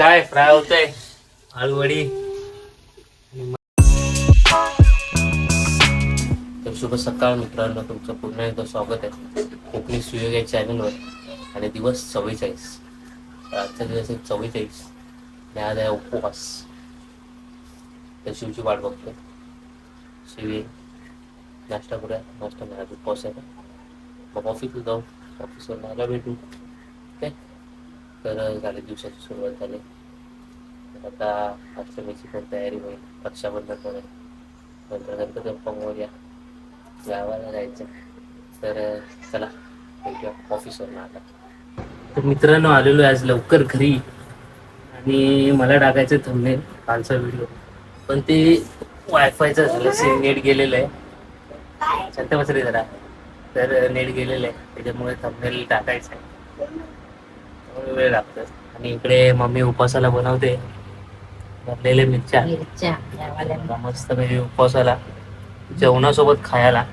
काय फ्राय होतंय? आळूवडी तर शुभ सकाळ मित्रांनो तुमचं पुन्हा एकदा स्वागत आहे. कोकणी सुयोग या चॅनलवर. आणि दिवस चव्वेचाळीस. आजचा दिवस आहे चव्वेचाळीस. आज आहे उपवास. तर शिवची वाट बघतोय. शिव. नाश्ता करूया. नाश्ता नाही उपवास आहे. मग ऑफिसला जाऊ. ऑफिसवर मला भेटू. तर झाली दिवसाची सुरुवात झाली. तर आता अष्टमीची पण तयारी होईल. रक्षाबंधन पण आहे नंतर गणपती बाप्पा मोरया. गावाला जायचं. तर चला भेटूया ऑफिसवर आता. तर मित्रांनो आलेलो आहे आज लवकर घरी. आणि मला टाकायचं थांबणे कालचा व्हिडिओ पण ते वायफायचं झालं सेम नेट गेलेलं आहे. शांत बस रे जरा. तर नेट गेलेलं आहे. त्याच्यामुळे थंबनेल टाकायचं आहे. त्यामुळे वेळ लागतो. आणि इकडे मम्मी उपासाला बनवते. भरलेले मिरच्या. मिरच्या यावाल्या. मस्त पैकी उपवासाला. जेवणासोबत खायला.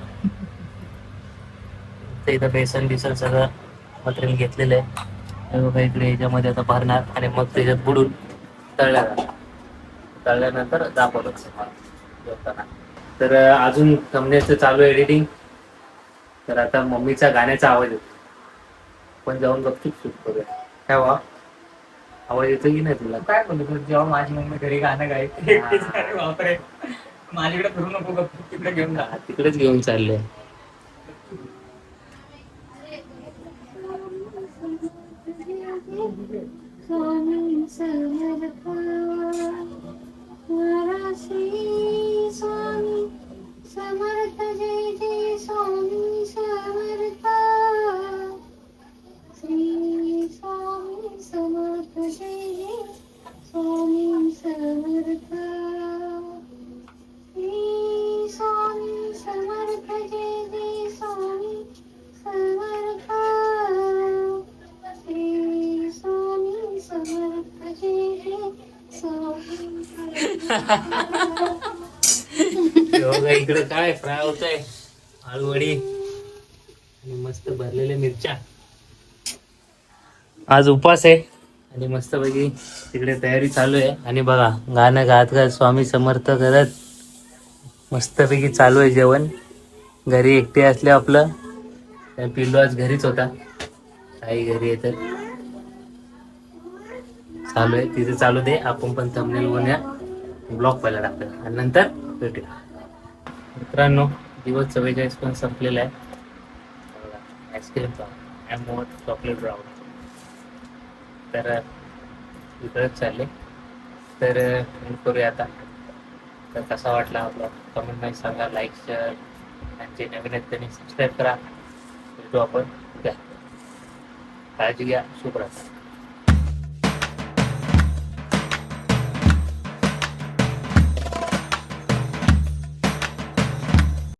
तर इथं बेसन बिसन सगळं मटेरियल घेतलेलं आहे. हे बघा इकडे याच्यामध्ये आता भरणार आणि मग त्याच्यात बुडून तळल्या जाणार तळल्यानंतर दाखवलं जेवताना. तर अजून थंबनेलचं चालू आहे एडिटिंग तर आता मम्मीचा गाण्याचा आवाज येतो. पण जाऊन गपचूप शूट करूया. काय वा आवाज येतो की नाही तुला? काय बोलतो जेव्हा माझी मम्मी घरी गाणं गायते? अरे बापरे. माझ्याकडे फिरू नको गप्प. तिकडे घेऊन जा. हा, तिकडेच घेऊन चालले. स्वामी समर्थ इकडे काय? फ्राय होतंय. आळूवडी आणि मस्त भरलेल्या मिरच्या. आज उपास आहे. आणि मस्त पैकी तिकडे तयारी चालू आहे. आणि बघा गाणं गात गात स्वामी समर्थ करत मस्तपैकी चालू आहे जेवण. घरी एकटे असले आपलं. त्या पिल्लू आज घरीच होता. काही घरी येतात तर. चालू आहे. तिथे चालू दे. आपण पण थंबनेल बनूया ब्लॉक पहिला टाकूया आणि नंतर भेटूया. मित्रांनो दिवस चव्वेचाळीस पण संपलेला आहे. आईस्क्रीम ब्राऊन चॉकलेट ब्राऊन तर इकडंच चालले. तर करूया आता. तर कसा वाटला आपला कमेंट नाही सांगा लाईक शेअर आणि जे नवीन आहेत त्यांनी सबस्क्राईब करा. भेटू आपण उद्या काळजी घ्या. शुभ रात्री